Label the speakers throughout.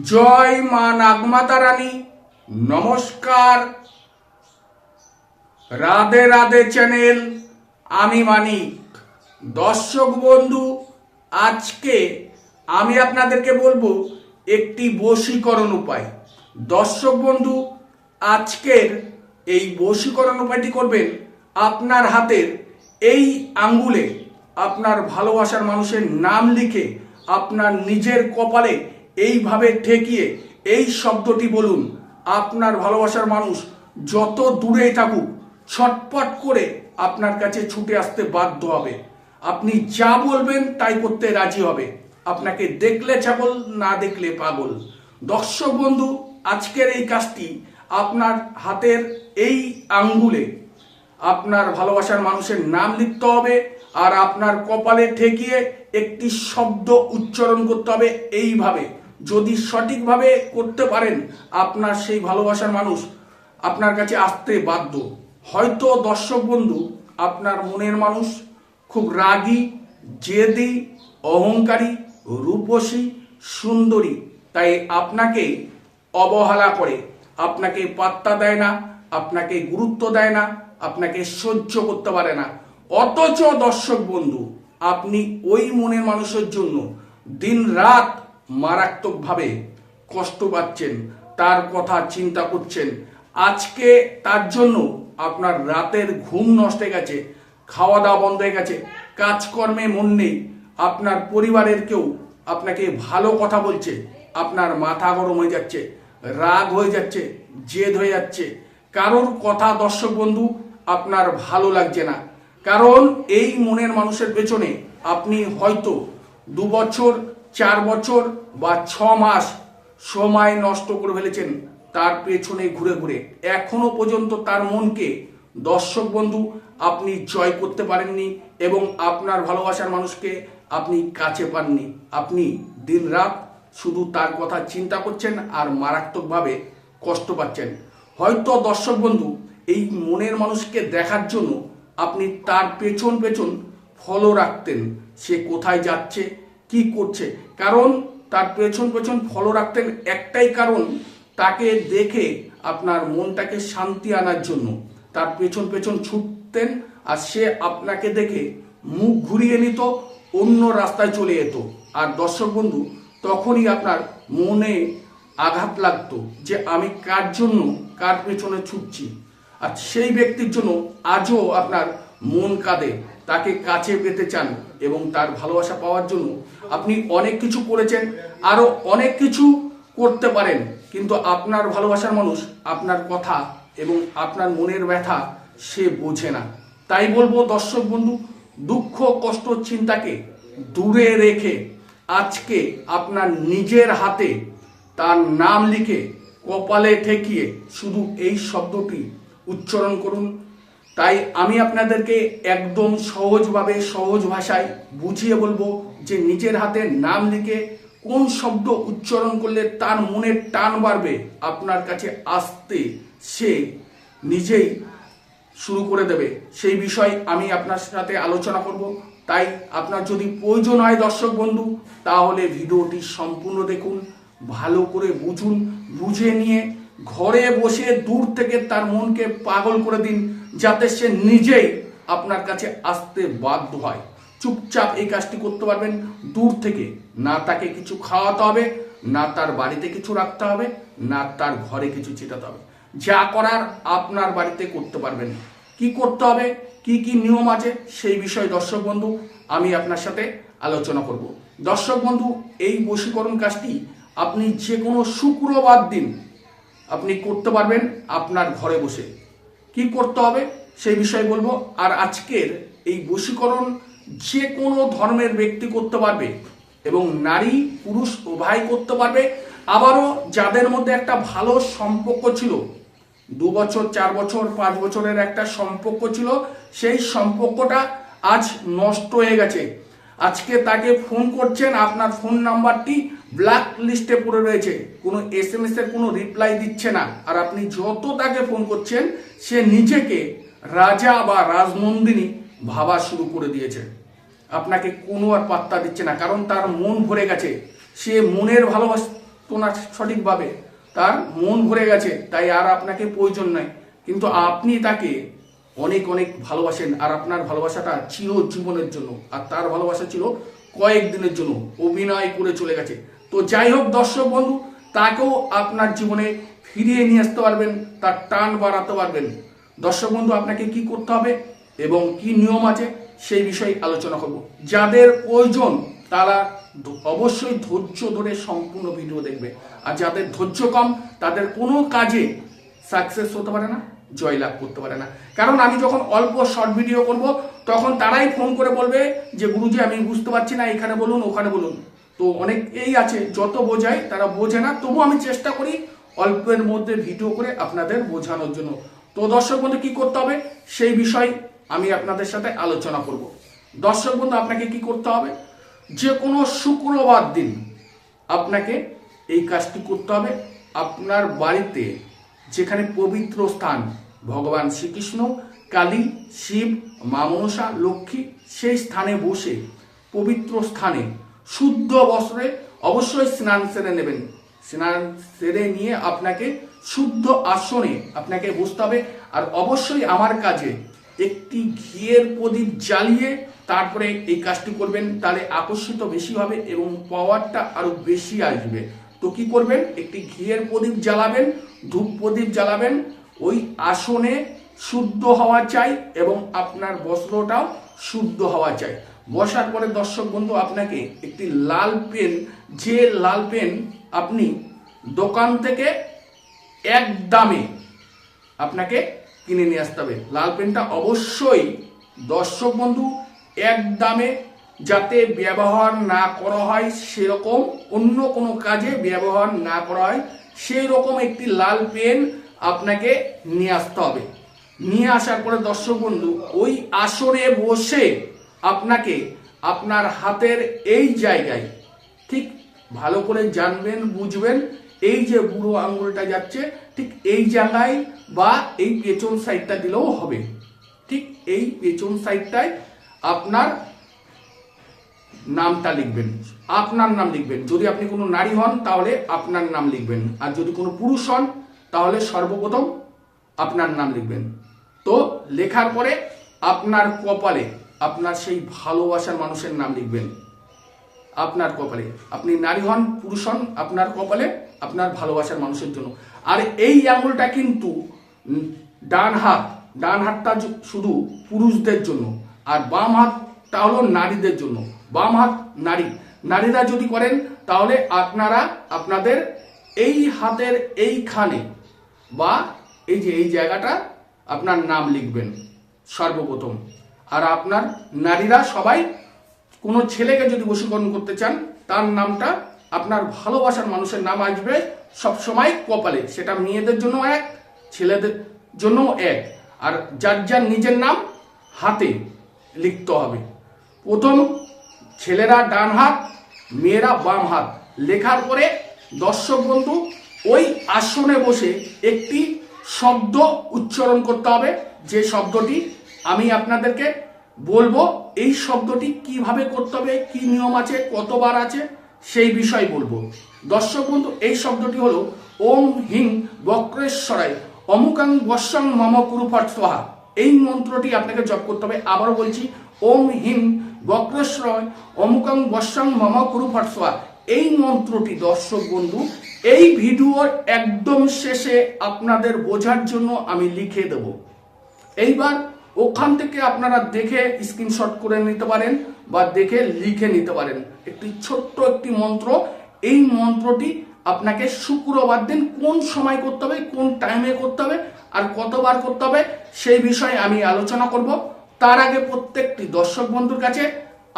Speaker 1: জয় মা নাগমাতা রানী। নমস্কার। রাধে রাধে চ্যানেল, আমি মানিক। দর্শক বন্ধু, আজকে আমি আপনাদেরকে বলব একটি বশীকরণ উপায়। দর্শক বন্ধু, আজকের এই বশীকরণ উপায়টি করবেন আপনার হাতের এই আঙ্গুলে। আপনার ভালোবাসার মানুষের নাম লিখে আপনার নিজের কপালে এইভাবে ঠেকিয়ে এই শব্দটি বলুন, আপনার ভালোবাসার মানুষ যত দূরেই থাকুক, ছটপট করে আপনার কাছে ছুটে আসতে বাধ্য হবে। আপনি যা বলবেন তাই করতে রাজি হবে। আপনাকে দেখলে ছাগল, না দেখলে পাগল। দর্শক বন্ধু, আজকের এই কাজটি আপনার হাতের এই আঙ্গুলে আপনার ভালোবাসার মানুষের নাম লিখতে হবে আর আপনার কপালে ঠেকিয়ে একটি শব্দ উচ্চারণ করতে হবে এইভাবে। যদি সঠিকভাবে করতে পারেন, আপনার সেই ভালোবাসার মানুষ আপনার কাছে আসতে বাধ্য। হয়তো দর্শক বন্ধু, আপনার মনের মানুষ খুব রাগী, জেদি, অহংকারী, রূপসী, সুন্দরী, তাই আপনাকে অবহেলা করে, আপনাকে পাত্তা দেয় না, আপনাকে গুরুত্ব দেয় না, আপনাকে সহ্য করতে পারে না। অথচ দর্শক বন্ধু, আপনি ওই মনের মানুষের জন্য দিন রাত মারাত্মকভাবে কষ্ট পাচ্ছেন, তার কথা চিন্তা করছেন। আজকে তার জন্য আপনার রাতের ঘুম নষ্ট হয়ে গেছে খাওয়া দাওয়া বন্ধ হয়ে গেছে, কাজকর্মে মন নেই, আপনার পরিবারের কেউ আপনাকে ভালো কথা বলছে, আপনার মাথা গরম হয়ে যাচ্ছে, রাগ হয়ে যাচ্ছে, জেদ হয়ে যাচ্ছে। কারোর কথা দর্শক বন্ধু, আপনার ভালো লাগছে না। কারণ এই মনের মানুষের পেছনে আপনি হয়তো দু বছর চার বছর বা ছ মাস সময় নষ্ট করে ফেলেছেন তার পেছনে ঘুরে ঘুরে। এখনও পর্যন্ত তার মনকে, দর্শক বন্ধু, আপনি জয় করতে পারেননি এবং আপনার ভালোবাসার মানুষকে আপনি কাছে পাননি। আপনি দিন রাত শুধু তার কথা চিন্তা করছেন আর মারাত্মকভাবে কষ্ট পাচ্ছেন। হয়তো দর্শক বন্ধু, এই মনের মানুষকে দেখার জন্য আপনি তার পেছন পেছন ফলো রাখতেন। সে কোথায় যাচ্ছে কি করছে? কারণ তার পেছন পেছন ফলো রাখতেন একটাই কারণ, তাকে দেখে আপনার মনটাকে শান্তি আনার জন্য। তার পেছন পেছন ছুটতেন আর সে আপনাকে দেখে মুখ ঘুরিয়ে নিত, অন্য রাস্তায় চলে যেত। আর দর্শক বন্ধু, তখনই আপনার মনে আঘাত লাগতো যে আমি কার জন্য কার পেছনে ছুটছি। আর সেই ব্যক্তির জন্য আজও আপনার মন কাঁদে। তাকে কাছে পেতে চান এবং তার ভালোবাসা পাওয়ার জন্য আপনি অনেক কিছু করেছেন, আরও অনেক কিছু করতে পারেন। কিন্তু আপনার ভালোবাসার মানুষ, আপনার কথা এবং আপনার মনের ব্যথা সে বোঝে না। তাই বলব, দর্শক বন্ধু, দুঃখ, কষ্ট, চিন্তাকে দূরে রেখে আজকে আপনার নিজের হাতে তার নাম লিখে কপালে ঠেকিয়ে শুধু এই শব্দটি উচ্চারণ করুন। তাই আমি আপনাদেরকে একদম সহজভাবে সহজ ভাষায় বুঝিয়ে বলব যে নিজের হাতে নাম লিখে কোন শব্দ উচ্চারণ করলে তার মনের টান বাড়বে আপনার কাছে আসতে সে নিজেই শুরু করে দেবে। সেই বিষয় আমি আপনার সাথে আলোচনা করব। তাই আপনার যদি প্রয়োজন হয় দর্শক বন্ধু, তাহলে ভিডিওটি সম্পূর্ণ দেখুন, ভালো করে বুঝুন, বুঝে নিয়ে ঘরে বসে দূর থেকে তার মনকে পাগল করে দিন। যাতে সে নিজেই আপনার কাছে আসতে বাধ্য হয়। চুপচাপ এই কাজটি করতে পারবেন। দূর থেকে না তাকে কিছু খাওয়াতে হবে, না তার বাড়িতে কিছু রাখতে হবে, না তার ঘরে কিছু ছিটাতে হবে। যা করার আপনার বাড়িতে করতে পারবেন। কি করতে হবে? কি কি নিয়ম আছে? সেই বিষয়ে দর্শক বন্ধু, আমি আপনার সাথে আলোচনা করব। দর্শক বন্ধু, এই বশীকরণ কাজটি আপনি যে কোনো শুক্রবার দিন আপনি করতে পারবেন আপনার ঘরে বসে। কি করতে হবে সেই বিষয়ে বলব। আর আজকের এই বশীকরণ যে কোনো ধর্মের ব্যক্তি করতে পারবে এবং নারী, পুরুষ উভয় করতে পারবে। আবারও যাদের মধ্যে একটা ভালো সম্পর্ক ছিল, দু বছর, চার বছর, পাঁচ বছরের একটা সম্পর্ক ছিল, সেই সম্পর্কটা আজ নষ্ট হয়ে গেছে। আজকে তাকে ফোন করছেন, আপনার ফোন নাম্বারটি ব্ল্যাক লিস্টে পড়ে রয়েছে। কোনো এস এম এস এর কোনো রিপ্লাই দিচ্ছে না। আর আপনি যত তাকে ফোন করছেন, সে নিজেকে রাজা বা রাজনন্দিনী ভাবা শুরু করে দিয়েছে। আপনাকে কোনো আর পাত্তা দিচ্ছে না। কারণ তার মন ভরে গেছে। সে মনের ভালোবাসা তো না সঠিকভাবে। তার মন ভরে গেছে। তাই আর আপনাকে প্রয়োজন নাই। কিন্তু আপনি তাকে অনেক অনেক ভালোবাসেন। আর আপনার ভালোবাসাটা চির জীবনের জন্য। আর তার ভালোবাসা ছিল কয়েকদিনের জন্য। অভিনয় করে চলে গেছে। তো যাই হোক দর্শক বন্ধু, তাকেও আপনার জীবনে ফিরিয়ে নিয়ে আসতে পারবেন, তার টান বাড়াতে পারবেন। দর্শক বন্ধু, আপনাকে কি করতে হবে এবং কি নিয়ম আছে সেই বিষয়ে আলোচনা করব। যাদের প্রয়োজন, তারা অবশ্যই ধৈর্য ধরে সম্পূর্ণ ভিডিও দেখবে। আর যাদের ধৈর্য কম, তাদের কোনো কাজে সাকসেস হতে পারে না, জয়লাভ করতে পারে না। কারণ আমি যখন অল্প শর্ট ভিডিও করব, তখন তারাই ফোন করে বলবে যে, গুরুজি, আমি বুঝতে পারছি না, এখানে বলুন, ওখানে বলুন। তো অনেক এই আছে, যত বোঝায় তারা বোঝে না। তবু আমি চেষ্টা করি অল্পের মধ্যে ভিডিও করে আপনাদের বোঝানোর জন্য। তো দর্শক বন্ধু, কি করতে হবে? সেই বিষয় আমি আপনাদের সাথে আলোচনা করব। দর্শক বন্ধু, আপনাকে কি করতে হবে? যে কোনো শুক্রবার দিন আপনাকে এই কাজটি করতে হবে। আপনার বাড়িতে যেখানে পবিত্র স্থান, ভগবান শ্রীকৃষ্ণ, কালী, শিব, মা মনসা, লক্ষ্মী, সেই স্থানে বসে পবিত্র স্থানে শুদ্ধ বস্ত্রে অবশ্যই স্নান সেরে নেবেন। স্নান সেরে নিয়ে আপনাকে শুদ্ধ আসনে আপনাকে বসতে হবে। আর অবশ্যই আমার কাজে একটি ঘিয়ের প্রদীপ জ্বালিয়ে তারপরে এই কাজটি করবেন। তাহলে আকর্ষিত বেশি হবে এবং পাওয়ারটা আরও বেশি আসবে। তো কি করবেন? একটি ঘিয়ের প্রদীপ জ্বালাবেন, ধূপ প্রদীপ জ্বালাবেন। ওই আসনে শুদ্ধ হওয়া চাই এবং আপনার বস্ত্রটাও শুদ্ধ হওয়া চাই। বসার পরে দর্শক বন্ধু, আপনাকে একটি লাল পেন, যে লাল পেন আপনি দোকান থেকে এক দামে আপনাকে কিনে নিয়ে আসতে হবে। লাল পেনটা অবশ্যই দর্শক বন্ধু, এক দামে যাতে ব্যবহার না করা হয় সেরকম, অন্য কোনো কাজে ব্যবহার না করা হয় সেই রকম একটি লাল পেন আপনাকে নিয়ে আসতে হবে। নিয়ে আসার পরে দর্শক বন্ধু, ওই আসরে বসে আপনাকে আপনার হাতের এই জায়গায় ঠিক ভালো করে জানবেন, বুঝবেন, এই যে বুড়ো আঙ্গুলটা যাচ্ছে, ঠিক এই জায়গায় বা এই পেছন সাইডটা দিলেও হবে। ঠিক এই পেছন সাইডটায় আপনার নামটা লিখবেন। আপনার নাম লিখবেন। যদি আপনি কোনো নারী হন, তাহলে আপনার নাম লিখবেন। আর যদি কোনো পুরুষ হন, তাহলে সর্বপ্রথম আপনার নাম লিখবেন। তো লেখার পরে আপনার কপালে আপনার সেই ভালোবাসার মানুষের নাম লিখবেন। আপনার কপালে। আপনি নারী হন, পুরুষ হন, আপনার কপালে আপনার ভালোবাসার মানুষের জন্য। আর এই আঙুলটা কিন্তু ডান হাত, ডান হাতটা শুধু পুরুষদের জন্য, আর বাম হাতটা হলো নারীদের জন্য। বাম হাত নারী। নারীরা যদি করেন, তাহলে আপনারা, আপনাদের এই হাতের এইখানে বা এই যে, এই জায়গাটা আপনার নাম লিখবেন। সর্বপ্রথম। আর আপনার নারীরা সবাই কোনো ছেলেকে যদি বশীকরণ করতে চান, তার নামটা আপনার ভালোবাসার মানুষের নাম আসবে সবসময় কপালে। সেটা মেয়েদের জন্য এক, ছেলেদের জন্য এক। আর যার যার নিজের নাম হাতে লিখতে হবে। প্রথম, ছেলেরা ডান হাত, মেয়েরা বাম হাত। লেখার পরে দর্শক বন্ধু, ওই আসনে বসে একটি শব্দ উচ্চারণ করতে হবে। যে শব্দটি আমি আপনাদেরকে বলব, এই শব্দটি কীভাবে করতে হবে, কি নিয়ম আছে, কতবার আছে, সেই বিষয় বলব। দর্শক বন্ধু, এই শব্দটি হলো, ওম হিং বক্রেশ্বরায় অমুকাং বর্ষং মম কুরুফট এই মন্ত্রটি আপনাকে জপ করতে হবে। আবারও বলছি, ওম হিং বক্রেশ্বরায় অমুকাং বর্ষং মম কুরুফট এই মন্ত্রটি, দর্শক বন্ধু, এই ভিডিওর একদম শেষে আপনাদের বোঝার জন্য আমি লিখে দেবো। এইবার ওখান থেকে আপনারা দেখে স্ক্রিনশট করে নিতে পারেন বা দেখে লিখে নিতে পারেন। একটি ছোট্ট একটি মন্ত্র। এই মন্ত্রটি আপনাকে শুক্রবার দিন কোন সময় করতে হবে, কোন টাইমে করতে হবে আর কতবার করতে হবে সেই বিষয়ে আমি আলোচনা করব। তার আগে প্রত্যেকটি দর্শক বন্ধুর কাছে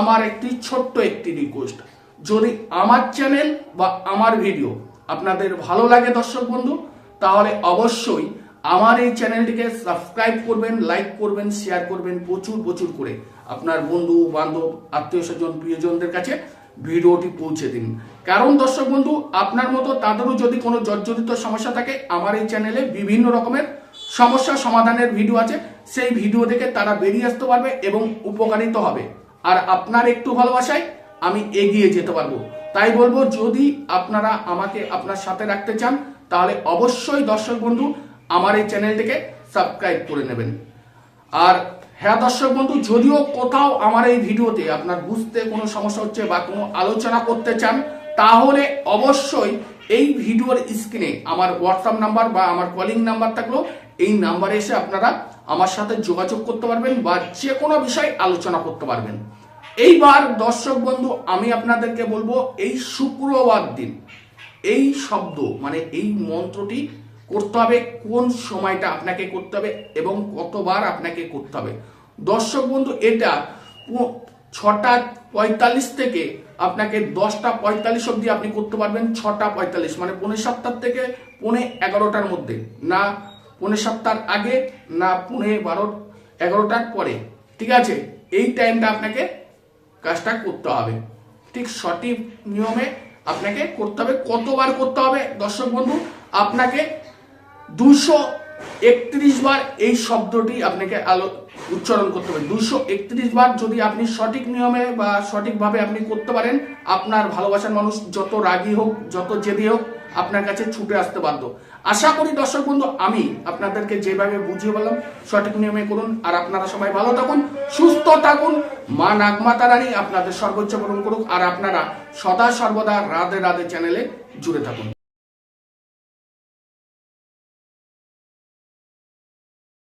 Speaker 1: আমার একটি ছোট্ট একটি রিকোয়েস্ট যদি আমার চ্যানেল বা আমার ভিডিও আপনাদের ভালো লাগে দর্শক বন্ধু, তাহলে অবশ্যই আমার এই চ্যানেলটিকে সাবস্ক্রাইব করবেন, লাইক করবেন, শেয়ার করবেন প্রচুর প্রচুর করে আপনার বন্ধু, বান্ধব, আত্মীয় স্বজন, প্রিয়জনদের কাছে ভিডিওটি পৌঁছে দিন। কারণ দর্শক বন্ধু, আপনার মতো তাদেরও যদি কোনো জর্জরিত সমস্যা থাকে, আমার এই চ্যানেলে বিভিন্ন রকমের সমস্যা সমাধানের ভিডিও আছে। সেই ভিডিও দেখে তারা বেরিয়ে আসতে পারবে এবং উপকারিত হবে। আর আপনার একটু ভালোবাসায় আমি এগিয়ে যেতে পারব। তাই বলব, যদি আপনারা আমাকে আপনার সাথে রাখতে চান, তাহলে অবশ্যই দর্শক বন্ধু আমার এই চ্যানেলটিকে সাবস্ক্রাইব করে নেবেন। আর হ্যাঁ দর্শক বন্ধু, যদিও কোথাও আমার এই ভিডিওতে আপনার বুঝতে কোনো সমস্যা হচ্ছে বা কোনো আলোচনা করতে চান, তাহলে অবশ্যই এই ভিডিওর স্ক্রিনে আমার হোয়াটসঅ্যাপ নাম্বার বা আমার কলিং নাম্বার থাকলেও এই নাম্বারে এসে আপনারা আমার সাথে যোগাযোগ করতে পারবেন বা যে কোনো বিষয় আলোচনা করতে পারবেন। এইবার দর্শক বন্ধু, আমি আপনাদেরকে বলব, এই শুক্রবার দিন, এই শব্দ মানে এই মন্ত্রটি করতে হবে, কোন সময়টা আপনাকে করতে হবে এবং কতবার আপনাকে করতে হবে। দর্শক বন্ধু, এটা ছটা পঁয়তাল্লিশ থেকে আপনাকে দশটা পঁয়তাল্লিশ অবধি আপনি করতে পারবেন, ছটা পঁয়তাল্লিশ মানে পৌনে সাতটার থেকে পৌনে এগারোটার মধ্যে, না পৌনে সাতটার আগে, না পৌনে বারো, এগারোটার পরে, ঠিক আছে? এই টাইমটা আপনাকে কাজটা করতে হবে। ঠিক সঠিক নিয়মে আপনাকে করতে হবে, কতবার করতে হবে? দর্শক বন্ধু, আপনাকে দুশো একত্রিশ বার এই শব্দটি আপনাকে আলো, উচ্চারণ করতে হবে। দুশো একত্রিশ বার যদি আপনি সঠিক নিয়মে বা সঠিকভাবে আপনি করতে পারেন, আপনার ভালোবাসার মানুষ যত রাগী হোক, যত জেদি হোক, আপনার কাছে ছুটে আসতে বাধ্য। আশা করি দর্শক বন্ধু, আমি আপনাদেরকে যেভাবে বুঝিয়ে বললাম, সঠিক নিয়মে করুন। আর আপনারা সবাই ভালো থাকুন, সুস্থ থাকুন। মা নাগমাতা রানী আপনাদের সর্বোচ্চ পূরণ করুক। আর আপনারা সদা সর্বদা রাধে রাধে চ্যানেলে জুড়ে থাকুন।